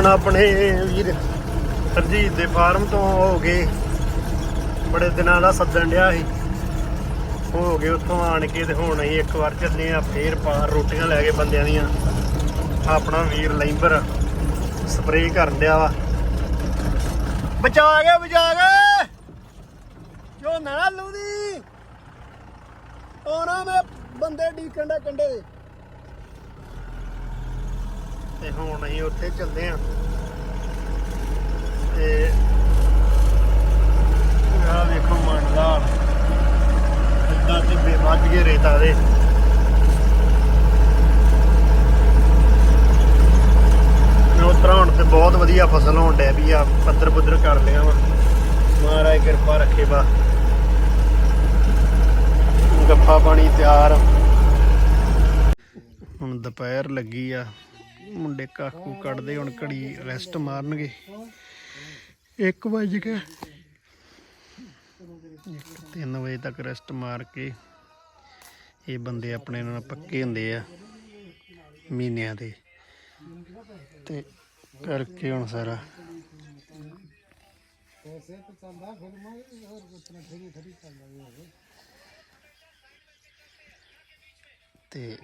ਹੁਣ ਆਪਣੇ ਵੀਰ ਹਰਜੀਤ ਦੇ ਫਾਰਮ ਤੋਂ ਹੋ ਗਏ। ਬੜੇ ਦਿਨਾਂ ਦਾ ਸੱਦਣ ਡਿਆ ਸੀ। ਹੋ ਗਏ ਉੱਥੋਂ ਆਣ ਕੇ ਤੇ ਹੁਣ ਅਸੀਂ ਇੱਕ ਵਾਰ ਚੱਲੇ ਆ ਫੇਰ ਪਾਰ ਰੋਟੀਆਂ ਲੈ ਕੇ ਬੰਦਿਆਂ ਦੀਆਂ। ਆਪਣਾ ਵੀਰ ਲੈਂਬਰ ਸਪਰੇਅ ਕਰਨ ਡਿਆ ਵਾ। ਬਚਾ ਗਿਆ ਬਚਾ ਗਿਆ! ਜੋ ਨਾ ਲੂਦੀ ਆਉਣਾ ਮੈਂ ਬੰਦੇ ਡੀਕਣ ਦਾ ਕੰਡੇ। ਦੇ ਤੇ ਹੁਣ ਅਸੀਂ ਉੱਥੇ ਚੱਲਦੇ ਆ। ਤੇ ਆਹ ਵੇਖੋ ਮੰਡਲਾਲ ਇੱਦਾਂ ਟਿੱਬੇ ਵੱਜ ਗਏ ਰੇਤਾ ਦੇ। ਉਤਰਾ ਹੁਣ ਤੇ ਬਹੁਤ ਵਧੀਆ ਫਸਲ ਹੋਣ ਡੈ ਵੀ ਆ ਪੱਧਰ ਪੁੱਧਰ ਕਰ ਲਿਆ ਵਾ। ਮਹਾਰਾਜ ਕਿਰਪਾ ਰੱਖੇ ਬਾ। ਗੱਫਾ ਪਾਣੀ ਤਿਆਰ। ਹੁਣ ਦੁਪਹਿਰ ਲੱਗੀ ਆ। ਮੁੰਡੇ ਕਾਕੂ ਕੱਢਦੇ, ਹੁਣ ਘੜੀ ਰੈਸਟ ਮਾਰਨਗੇ। 1 ਵਜੇ ਕੇ 3 ਵਜੇ ਤੱਕ ਰੈਸਟ ਮਾਰ ਕੇ ਇਹ ਬੰਦੇ ਆਪਣੇ ਨਾਲ ਪੱਕੇ ਹੁੰਦੇ ਆ ਮਹੀਨਿਆਂ ਦੇ। ਤੇ ਕਰਕੇ ਹੁਣ ਸਾਰਾ। ਤੇ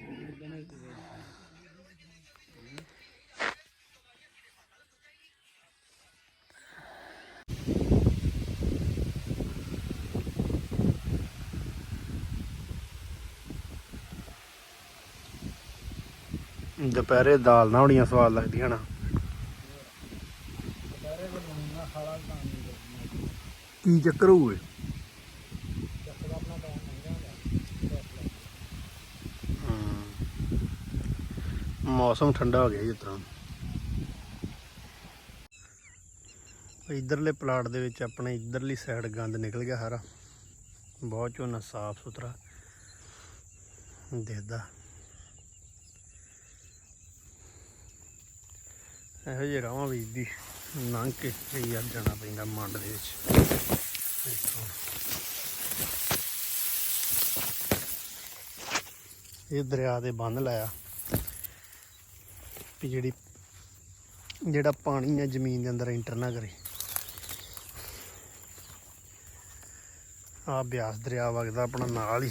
ਦੁਪਹਿਰੇ ਦਾਲ ਨਾ ਹੋਣੀਆਂ ਸਵਾਦ ਲੱਗਦੀਆਂ ਨਾ। ਕੀ ਚੱਕਰ ਹੋਏ ਮੌਸਮ ਠੰਡਾ ਹੋ ਗਿਆ ਜਿਸ ਤਰ੍ਹਾਂ। ਇਧਰਲੇ ਪਲਾਟ ਦੇ ਵਿੱਚ ਆਪਣੇ ਇਧਰਲੀ ਸਾਈਡ ਗੰਦ ਨਿਕਲ ਗਿਆ ਸਾਰਾ। ਬਹੁਤ ਝੋਨਾ ਸਾਫ਼ ਸੁਥਰਾ ਦਿਖਦਾ। ਇਹੋ ਜਿਹੇ ਰਾਵਾਂ ਬੀਜਦੀ ਲੰਘ ਕੇ ਯਾਰ ਜਾਣਾ ਪੈਂਦਾ ਮੰਡ ਦੇ ਵਿੱਚ। ਇਹ ਦਰਿਆ ਦੇ ਬੰਨ ਲਾਇਆ ਵੀ ਜਿਹੜੀ ਜਿਹੜਾ ਪਾਣੀ ਹੈ ਜ਼ਮੀਨ ਦੇ ਅੰਦਰ ਇੰਟਰ ਨਾ ਕਰੇ। ਆ ਬਿਆਸ ਦਰਿਆ ਵਗਦਾ ਆਪਣਾ ਨਾਲ ਹੀ।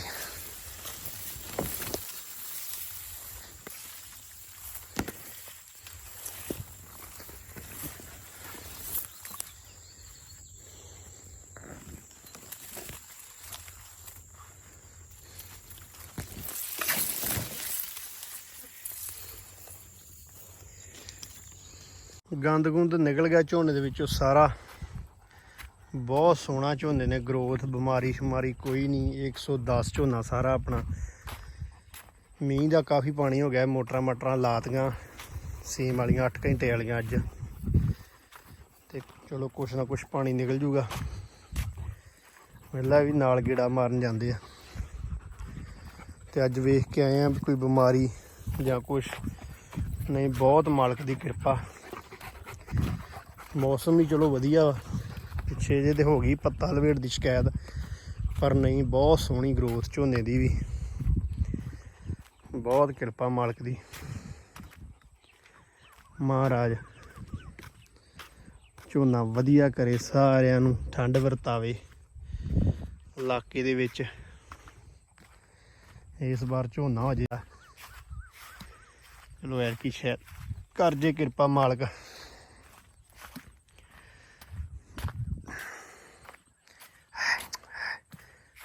ਗੰਦ ਗੁੰਦ ਨਿਕਲ ਗਿਆ ਝੋਨੇ ਦੇ ਵਿੱਚੋਂ ਸਾਰਾ। ਬਹੁਤ ਸੋਹਣਾ ਝੋਨੇ ਨੇ ਗਰੋਥ ਬਿਮਾਰੀ ਸ਼ਮਾਰੀ ਕੋਈ ਨਹੀਂ। 110 ਝੋਨਾ ਸਾਰਾ ਆਪਣਾ। ਮੀਂਹ ਦਾ ਕਾਫੀ ਪਾਣੀ ਹੋ ਗਿਆ, ਮੋਟਰਾਂ ਮਟਰਾਂ ਲਾਤੀਆਂ। ਸੀਮ ਵਾਲੀਆਂ 8 ਘੰਟੇ ਵਾਲੀਆਂ ਅੱਜ। ਤੇ ਚਲੋ ਕੁਛ ਨਾ ਕੁਛ ਪਾਣੀ ਨਿਕਲ ਜੂਗਾ। ਪਹਿਲਾਂ ਵੀ ਨਾਲ ਗੇੜਾ ਮਾਰਨ ਜਾਂਦੇ ਆ। ਤੇ ਅੱਜ ਵੇਖ ਕੇ ਆਏ ਆ ਵੀ ਕੋਈ ਬਿਮਾਰੀ ਜਾਂ ਕੁਛ। ਨਹੀਂ, ਬਹੁਤ ਮਾਲਕ ਦੀ ਕਿਰਪਾ। ਮੌਸਮ ਵੀ ਚਲੋ ਵਧੀਆ ਵਾ। ਪਿੱਛੇ ਜੇ ਤੇ ਹੋ ਗਈ ਪੱਤਾ ਲਵੇੜ ਦੀ ਸ਼ਿਕਾਇਤ, ਪਰ ਨਹੀਂ, ਬਹੁਤ ਸੋਹਣੀ ਗਰੋਥ ਝੋਨੇ ਦੀ ਵੀ। ਬਹੁਤ ਕਿਰਪਾ ਮਾਲਕ ਦੀ। ਮਹਾਰਾਜ, ਝੋਨਾ ਵਧੀਆ ਕਰੇ, ਸਾਰਿਆਂ ਨੂੰ ਠੰਡ ਵਰਤਾਵੇ ਇਲਾਕੇ ਦੇ ਵਿੱਚ। ਇਸ ਵਾਰ ਝੋਨਾ ਹੋ ਜੇ ਚਲੋ ਯਾਰ ਕੀ ਸ਼ਾਇਦ ਕਰ ਜੇ ਕਿਰਪਾ ਮਾਲਕ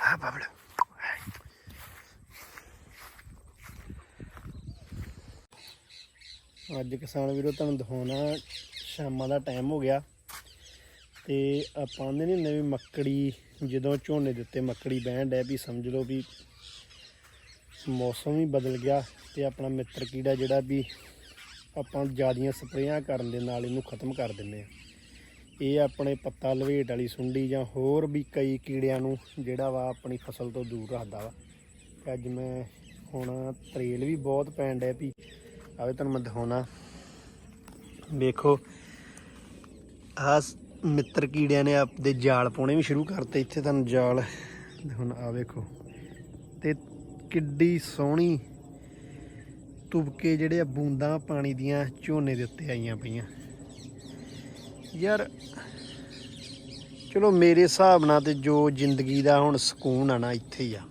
ਹਾਂ ਬਾਬਲ ਅੱਜ ਕਿਸਾਨ ਵੀਰੋ ਤੁਹਾਨੂੰ ਦਿਖਾਉਣਾ, ਸ਼ਾਮਾਂ ਦਾ ਟਾਈਮ ਹੋ ਗਿਆ ਤੇ ਆਪਾਂ ਆਂਦੇ ਨਹੀਂ ਨਵੀਂ ਮੱਕੜੀ, ਜਦੋਂ ਝੋਨੇ ਦੇ ਉੱਤੇ ਮੱਕੜੀ ਬਹਿਣ ਡੈ ਵੀ ਸਮਝ ਲਓ ਵੀ ਮੌਸਮ ਵੀ ਬਦਲ ਗਿਆ ਤੇ ਆਪਣਾ ਮਿੱਤਰ ਕੀੜਾ ਜਿਹੜਾ ਵੀ ਆਪਾਂ ਜਿਆਦੀਆਂ ਸਪਰੇਆਂ ਕਰਨ ਦੇ ਨਾਲ ਇਹਨੂੰ ਖਤਮ ਕਰ ਦਿੰਨੇ ਆ। ਇਹ ਆਪਣੇ ਪੱਤਾ ਲਵੇਟ ਵਾਲੀ ਸੁੰਡੀ ਜਾਂ ਹੋਰ ਵੀ ਕਈ ਕੀੜਿਆਂ ਨੂੰ ਜਿਹੜਾ ਵਾ ਆਪਣੀ ਫਸਲ ਤੋਂ ਦੂਰ ਰੱਖਦਾ ਵਾ। ਅੱਜ ਮੈਂ ਹੁਣ ਤਰੇਲ ਵੀ ਬਹੁਤ ਪੈਣ ਡਿਆ ਵੀ ਆਵੇ ਤੁਹਾਨੂੰ ਮੈਂ ਦਿਖਾਉਣਾ। ਵੇਖੋ, ਆਹ ਮਿੱਤਰ ਕੀੜਿਆਂ ਨੇ ਆਪਦੇ ਜਾਲ ਪਾਉਣੇ ਵੀ ਸ਼ੁਰੂ ਕਰਤੇ, ਇੱਥੇ ਤੁਹਾਨੂੰ ਜਾਲ ਹੁਣ ਆ ਵੇਖੋ। ਤੇ ਕਿੱਡੀ ਸੋਹਣੀ ਤੁਬਕੇ ਜਿਹੜੇ ਆ ਬੂੰਦਾਂ ਪਾਣੀ ਦੀਆਂ ਝੋਨੇ ਦੇ ਉੱਤੇ ਆਈਆਂ ਪਈਆਂ। ਯਾਰ, ਚਲੋ ਮੇਰੇ ਹਿਸਾਬ ਨਾਲ ਤੇ ਜੋ ਜ਼ਿੰਦਗੀ ਦਾ ਹੁਣ ਸਕੂਨ ਆ ਨਾ, ਇੱਥੇ ਹੀ ਆ।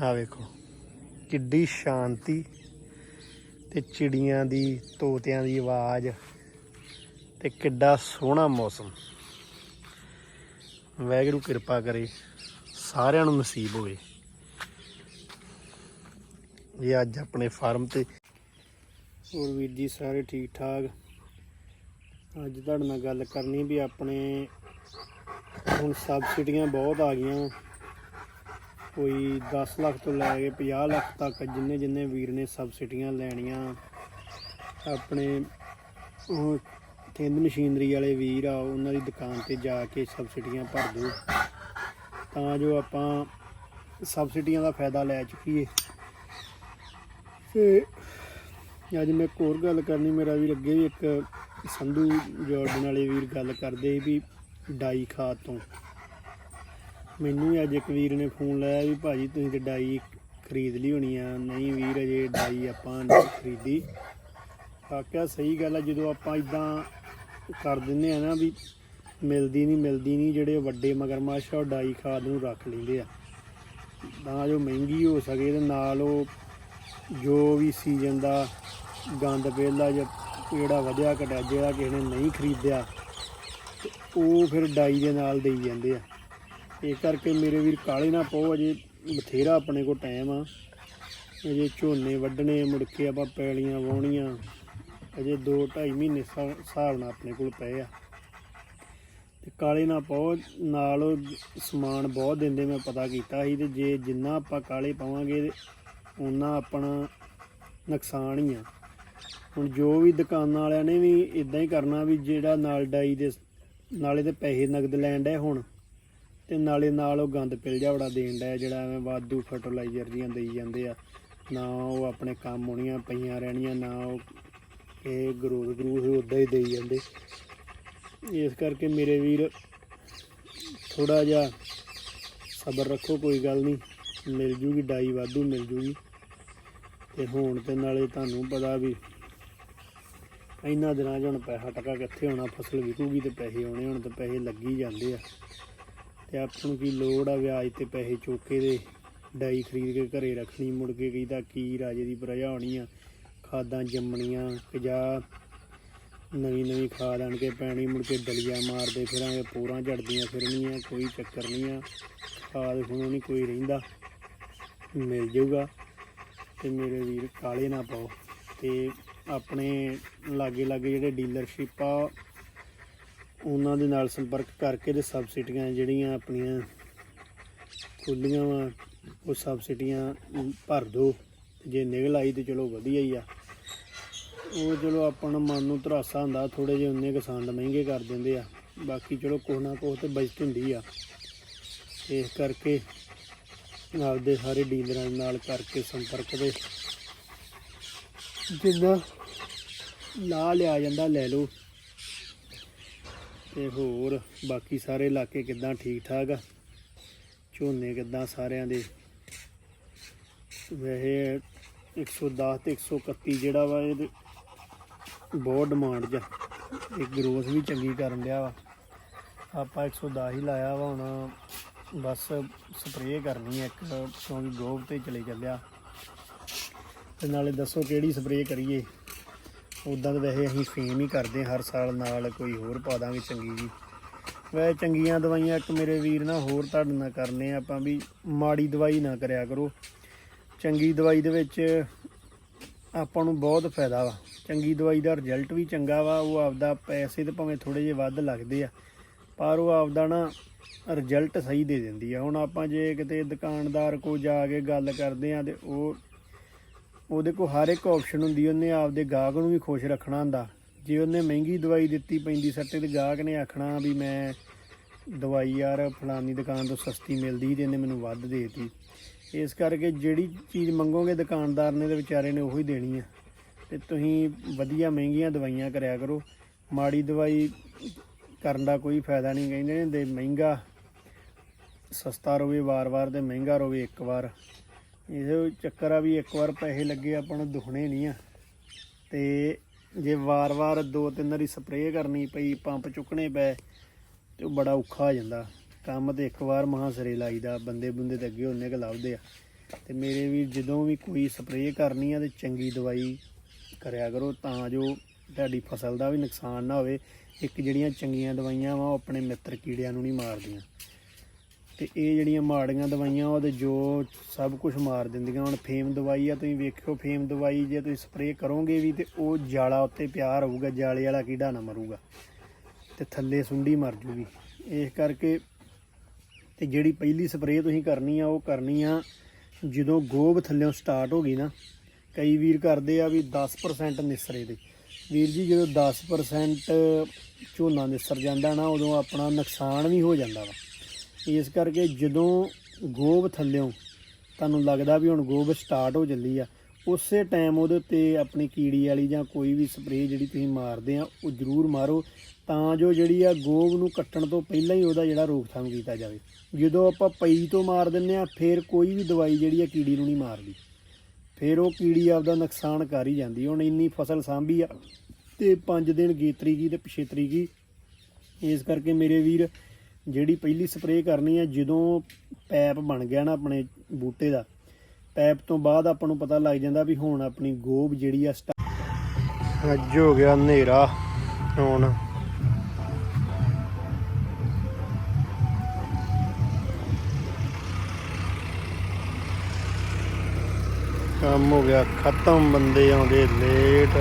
ਆ ਵੇਖੋ, ਕਿੱਡੀ ਸ਼ਾਂਤੀ ਤੇ ਚਿੜੀਆਂ ਦੀ, ਤੋਤਿਆਂ ਦੀ ਆਵਾਜ਼ ਤੇ ਕਿੱਡਾ ਸੋਹਣਾ ਮੌਸਮ। ਵਾਹਿਗੁਰੂ ਕਿਰਪਾ ਕਰੇ, ਸਾਰਿਆਂ ਨੂੰ ਨਸੀਬ ਹੋਵੇ। ਇਹ ਅੱਜ ਆਪਣੇ ਫਾਰਮ ਤੇ। ਹੋਰ ਵੀਰ ਜੀ, ਸਾਰੇ ਠੀਕ ਠਾਕ ਅੱਜ ਤੁਹਾਡੇ ਨਾਲ ਗੱਲ ਕਰਨੀ ਵੀ ਆਪਣੇ ਹੁਣ ਸਬਸਿਡੀਆਂ ਬਹੁਤ ਆ ਗਈਆਂ। ਕੋਈ 10 ਲੱਖ ਤੋਂ ਲੈ ਕੇ 50 ਲੱਖ ਤੱਕ ਜਿੰਨੇ ਜਿੰਨੇ ਵੀਰ ਨੇ ਸਬਸਿਡੀਆਂ ਲੈਣੀਆਂ। ਆਪਣੇ ਉਹ ਥਿੰਦ ਮਸ਼ੀਨਰੀ ਵਾਲੇ ਵੀਰ ਆ, ਉਹਨਾਂ ਦੀ ਦੁਕਾਨ ਤੇ ਜਾ ਕੇ ਸਬਸਿਡੀਆਂ ਭਰ ਦਿਓ ਤਾਂ ਜੋ ਆਪਾਂ ਸਬਸਿਡੀਆਂ ਦਾ ਫਾਇਦਾ ਲੈ ਚੁੱਕੀਏ। ਤੇ ਅੱਜ ਮੈਂ ਇੱਕ ਹੋਰ ਗੱਲ ਕਰਨੀ, ਮੇਰਾ ਵੀਰ ਅੱਗੇ ਵੀ ਇੱਕ ਸੰਧੂ ਜੋਰਡਨ ਵਾਲੇ ਵੀਰ ਗੱਲ ਕਰਦੇ ਵੀ ਡਾਈ ਖਾਦ ਤੋਂ। ਮੈਨੂੰ ਵੀ ਅੱਜ ਇੱਕ ਵੀਰ ਨੇ ਫੋਨ ਲਾਇਆ ਵੀ ਭਾਜੀ ਤੁਸੀਂ ਤੇ ਡਾਈ ਖਰੀਦ ਲਈ ਹੋਣੀ ਆ। ਨਹੀਂ ਵੀਰ, ਅਜੇ ਡਾਈ ਆਪਾਂ ਨਹੀਂ ਖਰੀਦੀ। ਆਖਿਆ ਸਹੀ ਗੱਲ ਆ, ਜਦੋਂ ਆਪਾਂ ਇਦਾਂ ਕਰ ਦਿੰਦੇ ਆ ਨਾ ਵੀ ਮਿਲਦੀ ਨਹੀਂ ਮਿਲਦੀ ਨਹੀਂ, ਜਿਹੜੇ ਵੱਡੇ ਮਗਰਮੱਛ ਆ, ਉਹ ਡਾਈ ਖਾਦ ਨੂੰ ਰੱਖ ਲੈਂਦੇ ਆ। ਤਾਂ ਜੋ ਮਹਿੰਗੀ ਹੋ ਸਕੇ ਤੇ ਨਾਲ ਉਹ ਜੋ ਵੀ ਸੀਜ਼ਨ ਦਾ ਗੰਦ ਪਹਿਲਾ ਜਾਂ ਜਿਹੜਾ ਵਧਿਆ ਘਟਿਆ, ਜਿਹੜਾ ਕਿਸੇ ਨੇ ਨਹੀਂ ਖਰੀਦਿਆ ਉਹ ਫਿਰ ਡਾਈ ਦੇ ਨਾਲ ਦੇਈ ਜਾਂਦੇ ਆ। ਇਹ ਕਰਕੇ ਮੇਰੇ ਵੀਰ ਕਾਲੇ ਨਾ ਪਾਓ, ਅਜੇ ਬਥੇਰਾ ਆਪਣੇ ਕੋਲ ਟਾਈਮ ਆ। ਅਜੇ ਝੋਨੇ ਵੱਢਣੇ, ਮੁੜ ਕੇ ਆਪਾਂ ਪੈਲੀਆਂ ਵਾਉਣੀਆਂ ਅਜੇ 2 2.5 ਮਹੀਨੇ ਹਿਸਾਬ ਨਾਲ ਆਪਣੇ ਕੋਲ ਪਏ ਆ। ਤੇ ਕਾਲੇ ਨਾ ਪਾਓ, ਨਾਲ ਸਮਾਨ ਬਹੁਤ ਦਿੰਦੇ, ਮੈਂ ਪਤਾ ਕੀਤਾ ਸੀ, ਤੇ ਜੇ ਜਿੰਨਾ ਆਪਾਂ ਕਾਲੇ ਪਾਵਾਂਗੇ ਉਹਨਾਂ ਆਪਣਾ ਨੁਕਸਾਨ ਹੀ ਆ। ਹੁਣ ਜੋ ਵੀ ਦੁਕਾਨਾਂ ਵਾਲਿਆਂ ਨੇ ਵੀ ਇਦਾਂ ਹੀ ਕਰਨਾ ਵੀ ਜਿਹੜਾ ਨਾਲ ਡਾਈ ਦੇ, ਨਾਲੇ ਤੇ ਪੈਸੇ ਨਗਦ ਲੈਣ ਡਏ ਹੁਣ ਤੇ ਨਾਲੇ ਨਾਲ ਉਹ ਗੰਦ ਪਿਲ ਜਾਵੜਾ ਦੇਣ ਡਿਆ ਜਿਹੜਾ ਐਵੇਂ ਵਾਧੂ ਫਰਟੀਲਾਈਜ਼ਰ ਦੀਆਂ ਦੇਈ ਜਾਂਦੇ ਆ। ਨਾ ਉਹ ਆਪਣੇ ਕੰਮ ਹੋਣੀਆਂ ਪਈਆਂ ਰਹਿਣੀਆਂ, ਨਾ ਉਹ ਇਹ ਗਰੋਥ ਗਰੂਥ ਉਦਾਂ ਹੀ ਦੇਈ ਜਾਂਦੇ। ਇਸ ਕਰਕੇ ਮੇਰੇ ਵੀਰ ਥੋੜਾ ਜਿਹਾ ਸਬਰ ਰੱਖੋ, ਕੋਈ ਗੱਲ ਨਹੀਂ, ਮਿਲ ਜੂਗੀ, ਡਾਈ ਵਾਧੂ ਮਿਲ ਜੂਗੀ। ਤੇ ਹੁਣ ਤੇ ਨਾਲੇ ਤੁਹਾਨੂੰ ਪਤਾ ਵੀ ਇੰਨਾ ਦਿਨਾਂ 'ਚ ਹੁਣ ਪੈਸਾ ਟਕਾ ਕਿੱਥੇ ਹੋਣਾ, ਫਸਲ ਵਿਕੂਗੀ ਤੇ ਪੈਸੇ ਆਉਣੇ ਹੁਣ ਤੇ ਪੈਸੇ ਲੱਗੀ ਜਾਂਦੇ ਆ। ਤੇ ਆਪਾਂ ਨੂੰ ਕੀ ਲੋੜ ਆ ਵਿਆਜ ਤੇ ਪੈਸੇ ਚੋਕੇ ਦੇ ਡਾਈ ਖਰੀਦ ਕੇ ਘਰੇ ਰੱਖਣੀ, ਮੁੜ ਕੇ ਕਹਿੰਦਾ ਕੀ ਰਾਜੇ ਦੀ ਪ੍ਰਜਾ ਹੋਣੀ ਆ, ਖਾਦਾਂ ਜੰਮਣੀਆਂ ਜਾਂ ਨਵੀਂ ਨਵੀਂ ਖਾਦ ਆਣ ਕੇ ਪੈਣੀ, ਮੁੜ ਕੇ ਡਲੀਆਂ ਮਾਰਦੇ ਫਿਰਾਂਗੇ, ਪੂਰਾਂ ਝੜਦੀਆਂ ਫਿਰਨੀਆਂ, ਕੋਈ ਚੱਕਰ ਨਹੀਂ ਆ, ਖਾਦ ਹੁਣ ਨਹੀਂ ਕੋਈ ਰਹਿੰਦਾ, ਮਿਲ ਜਾਊਗਾ, ਤੇ ਮੇਰੇ ਵੀਰ ਕਾਲੇ ਨਾ ਪਾਓ, ਤੇ ਆਪਣੇ ਲਾਗੇ ਲਾਗੇ ਜਿਹੜੇ ਡੀਲਰਸ਼ਿਪ ਆ ਉਹਨਾਂ ਦੇ ਨਾਲ ਸੰਪਰਕ ਕਰਕੇ ਤੇ ਸਬਸਿਡੀਆਂ ਜਿਹੜੀਆਂ ਆਪਣੀਆਂ ਖੁੱਲੀਆਂ ਵਾ, ਉਹ ਸਬਸਿਡੀਆਂ ਭਰ ਦੋ। ਜੇ ਨਿਕਲ ਆਈ ਤੇ ਚਲੋ ਵਧੀਆ ਹੀ ਆ। ਉਹ ਚਲੋ ਆਪਣਾ ਮਨ ਨੂੰ ਧਰਾਸਾ ਹੁੰਦਾ ਥੋੜੇ ਜਿਹੇ ਉਨੇ ਕਿਸਾਨ ਮਹਿੰਗੇ ਕਰ ਦਿੰਦੇ ਆ। ਬਾਕੀ ਚਲੋ ਕੁਛ ਨਾ ਕੁਛ ਤੇ ਬਚਤ ਹੁੰਦੀ ਆ। ਇਸ ਕਰਕੇ ਆਪਦੇ ਸਾਰੇ ਡੀਲਰਾਂ ਦੇ ਨਾਲ ਕਰਕੇ ਸੰਪਰਕ ਦੇ ਜਿੰਨਾ ਲਾ ਲਿਆ ਜਾਂਦਾ ਲੈ ਲਓ। ਤੇ ਹੋਰ ਬਾਕੀ ਸਾਰੇ ਇਲਾਕੇ ਕਿੱਦਾਂ ਠੀਕ ਠਾਕ ਆ? ਝੋਨੇ ਕਿੱਦਾਂ ਸਾਰਿਆਂ ਦੇ? ਵੈਸੇ 110 ਤੇ 131 ਜਿਹੜਾ ਵਾ ਇਹਦੇ ਬਹੁਤ ਡਿਮਾਂਡ ਜਾ ਇਹ ਗਰੋਥ ਵੀ ਚੰਗੀ ਕਰਨ ਡਿਆ ਵਾ। ਆਪਾਂ 110 ਹੀ ਲਾਇਆ ਵਾ, ਹੁਣ ਬਸ ਸਪਰੇਅ ਕਰਨੀ ਹੈ ਇੱਕ, ਕਿਉਂਕਿ ਗੋਬ ਤੇ ਚਲੇ ਚੱਲਿਆ। ਤੇ ਨਾਲੇ ਦੱਸੋ ਕਿਹੜੀ ਸਪਰੇਅ ਕਰੀਏ? ਉਦਾਂ ਤਾਂ ਵੈਸੇ ਅਸੀਂ ਫੇਮ ਹੀ ਕਰਦੇ ਹਰ ਸਾਲ ਨਾਲ ਕੋਈ ਹੋਰ ਪਾ ਦਾਂਗੇ ਚੰਗੀ ਜੀ। ਵੈਸੇ ਚੰਗੀਆਂ ਦਵਾਈਆਂ ਇੱਕ ਮੇਰੇ ਵੀਰ ਨਾਲ ਹੋਰ ਤੁਹਾਡੇ ਨਾਲ ਕਰਨੇ ਆਪਾਂ ਵੀ ਮਾੜੀ ਦਵਾਈ ਨਾ ਕਰਿਆ ਕਰੋ। ਚੰਗੀ ਦਵਾਈ ਦੇ ਵਿੱਚ ਆਪਾਂ ਨੂੰ ਬਹੁਤ ਫਾਇਦਾ ਵਾ। ਚੰਗੀ ਦਵਾਈ ਦਾ ਰਿਜ਼ਲਟ ਵੀ ਚੰਗਾ ਵਾ, ਉਹ ਆਪਦਾ ਪੈਸੇ ਤੇ ਭਾਵੇਂ ਥੋੜੇ ਜਿਹੇ ਵੱਧ ਲੱਗਦੇ ਆ, ਪਰ ਉਹ ਆਪਦਾ ਨਾ ਰਿਜ਼ਲਟ ਸਹੀ ਦੇ ਦਿੰਦੀ ਆ। ਹੁਣ ਆਪਾਂ ਜੇ ਕਿਤੇ ਦੁਕਾਨਦਾਰ ਕੋ ਜਾ ਕੇ ਗੱਲ ਕਰਦੇ ਆ ਤੇ ਉਹ ਉਹਦੇ ਕੋਲ ਹਰ ਇੱਕ ਆਪਸ਼ਨ ਹੁੰਦੀ, ਉਹਨੇ ਆਪਦੇ ਗਾਹਕ ਨੂੰ ਵੀ ਖੁਸ਼ ਰੱਖਣਾ ਹੁੰਦਾ। ਜੇ ਉਹਨੇ ਮਹਿੰਗੀ ਦਵਾਈ ਦਿੱਤੀ ਪੈਂਦੀ ਸੱਟੇ, ਤੇ ਗਾਹਕ ਨੇ ਆਖਣਾ ਵੀ ਮੈਂ ਦਵਾਈ ਯਾਰ, ਫਲਾਨੀ ਦੁਕਾਨ ਤੋਂ ਸਸਤੀ ਮਿਲਦੀ ਤੇ ਇਹਨੇ ਮੈਨੂੰ ਵੱਧ ਦੇਤੀ। ਇਸ ਕਰਕੇ ਜਿਹੜੀ ਚੀਜ਼ ਮੰਗੋਗੇ ਦੁਕਾਨਦਾਰ ਨੇ, ਤੇ ਵਿਚਾਰੇ ਨੇ ਉਹੀ ਦੇਣੀ ਆ। ਤੇ ਤੁਸੀਂ ਵਧੀਆ ਮਹਿੰਗੀਆਂ ਦਵਾਈਆਂ ਕਰਿਆ ਕਰੋ। ਮਾੜੀ ਦਵਾਈ ਕਰਨ ਦਾ ਕੋਈ ਫਾਇਦਾ ਨਹੀਂ, ਕਹਿੰਦੇ ਨੇ ਦੇ ਮਹਿੰਗਾ ਸਸਤਾ ਰਵੇ ਵਾਰ-ਵਾਰ ਤੇ ਮਹਿੰਗਾ ਰਵੇ ਇੱਕ ਵਾਰ। ਇਹ ਚੱਕਰ ਆ ਵੀ ਇੱਕ ਵਾਰ ਪੈਸੇ ਲੱਗੇ ਆਪਾਂ ਨੂੰ ਦੁਖਣੇ ਨਹੀਂ ਆ। ਤੇ ਜੇ ਵਾਰ-ਵਾਰ ਦੋ ਤਿੰਨ ਵਾਰੀ ਸਪਰੇਅ ਕਰਨੀ ਪਈ, ਪੰਪ ਚੁੱਕਣੇ ਪਏ ਤੇ ਉਹ ਬੜਾ ਔਖਾ ਹੋ ਜਾਂਦਾ। ਕੰਮ ਤੇ ਇੱਕ ਵਾਰ ਮਹਾਂ ਸਿਰੇ ਲਾਈਦਾ ਬੰਦੇ ਬੰਦੇ ਤੇ ਅੱਗੇ ਉਹਨੇ ਕ ਲੱਭਦੇ ਆ। ਤੇ ਮੇਰੇ ਵੀ ਜਦੋਂ ਵੀ ਕੋਈ ਸਪਰੇਅ ਕਰਨੀ ਆ ਤੇ ਚੰਗੀ ਦਵਾਈ ਕਰਿਆ ਕਰੋ, ਤਾਂ ਜੋ ਤੁਹਾਡੀ ਫਸਲ ਦਾ ਵੀ ਨੁਕਸਾਨ ਨਾ ਹੋਵੇ। ਇੱਕ ਜਿਹੜੀਆਂ ਚੰਗੀਆਂ ਦਵਾਈਆਂ ਵਾ, ਉਹ ਆਪਣੇ ਮਿੱਤਰ ਕੀੜਿਆਂ ਨੂੰ ਨਹੀਂ ਮਾਰਦੀਆਂ। ਤੇ ਇਹ ਜਿਹੜੀਆਂ ਮਾੜੀਆਂ ਦਵਾਈਆਂ ਉਹਦੇ ਜੋ ਸਭ ਕੁਝ ਮਾਰ ਦਿੰਦੀਆਂ, ਹੁਣ ਫੇਮ ਦਵਾਈ ਆ, ਤੁਸੀਂ ਵੇਖਿਓ ਫੇਮ ਦਵਾਈ ਜੇ ਤੁਸੀਂ ਸਪਰੇਅ ਕਰੋਗੇ ਵੀ ਤੇ ਉਹ ਜਾਲਾ ਉੱਤੇ ਪਿਆ ਰਹੂਗਾ, ਜਾਲੇ ਵਾਲਾ ਕੀੜਾ ਨਾ ਮਰੂਗਾ। ਤੇ ਥੱਲੇ ਸੁੰਡੀ ਮਰ ਜੂਗੀ। ਇਸ ਕਰਕੇ ਤੇ ਜਿਹੜੀ ਪਹਿਲੀ ਸਪਰੇਅ ਤੁਸੀਂ ਕਰਨੀ ਆ, ਉਹ ਕਰਨੀ ਆ, ਜਦੋਂ ਗੋਬ ਥੱਲੇੋਂ ਸਟਾਰਟ ਹੋ ਗਈ ਨਾ, ਕਈ ਵੀਰ ਕਰਦੇ ਆ ਵੀ 10% ਨਿਸਰੇ ਦੇ। ਵੀਰ ਜੀ, ਜਦੋਂ 10% ਝੋਨਾ ਨਿਸਰ ਜਾਂਦਾ ਨਾ, ਉਦੋਂ ਆਪਣਾ ਨੁਕਸਾਨ ਵੀ ਹੋ ਜਾਂਦਾ ਵਾ। ਇਸ ਕਰਕੇ ਜਦੋਂ ਗੋਬ ਥੱਲਿਓਂ ਤੁਹਾਨੂੰ ਲੱਗਦਾ ਵੀ ਹੁਣ ਗੋਬ ਸਟਾਰਟ ਹੋ ਚੱਲੀ ਆ, ਉਸੇ ਟਾਈਮ ਉਹਦੇ ਉੱਤੇ ਆਪਣੀ ਕੀੜੀ ਵਾਲੀ ਜਾਂ ਕੋਈ ਵੀ ਸਪਰੇਅ ਜਿਹੜੀ ਤੁਸੀਂ ਮਾਰਦੇ ਆ, ਉਹ ਜ਼ਰੂਰ ਮਾਰੋ, ਤਾਂ ਜੋ ਜਿਹੜੀ ਆ ਗੋਬ ਨੂੰ ਕੱਟਣ ਤੋਂ ਪਹਿਲਾਂ ਹੀ ਉਹਦਾ ਜਿਹੜਾ ਰੋਕਥਾਮ ਕੀਤਾ ਜਾਵੇ। ਜਦੋਂ ਆਪਾਂ ਪਈ ਤੋਂ ਮਾਰ ਦਿੰਨੇ ਆ, ਫਿਰ ਕੋਈ ਵੀ ਦਵਾਈ ਜਿਹੜੀ ਆ ਕੀੜੀ ਨੂੰ ਨਹੀਂ ਮਾਰਦੀ। ਫਿਰ ਉਹ ਕੀੜੀ ਆਪਦਾ ਨੁਕਸਾਨ ਕਰ ਹੀ ਜਾਂਦੀ। ਹੁਣ ਇੰਨੀ ਫਸਲ ਸਾਂਭੀ ਆ ਤੇ 5 ਦਿਨ ਗੇਤਰੀ ਕੀ ਤੇ ਪਿਛੇਤਰੀ ਕੀ। ਇਸ ਕਰਕੇ ਮੇਰੇ ਵੀਰ ਜਿਹੜੀ ਪਹਿਲੀ ਸਪਰੇਅ ਕਰਨੀ ਹੈ, ਜਦੋਂ ਪੈਪ ਬਣ ਗਿਆ ਨਾ ਆਪਣੇ ਬੂਟੇ ਦਾ, ਪੈਪ ਤੋਂ ਬਾਅਦ ਆਪਾਂ ਨੂੰ ਪਤਾ ਲੱਗ ਜਾਂਦਾ ਵੀ ਹੁਣ ਆਪਣੀ ਗੋਬ ਜਿਹੜੀ ਆ ਅੱਜ ਹੋ ਗਿਆ ਹਨੇਰਾ, ਹੁਣ ਕੰਮ ਹੋ ਗਿਆ ਖਤਮ, ਬੰਦੇ ਆਉਂਦੇ ਲੇਟ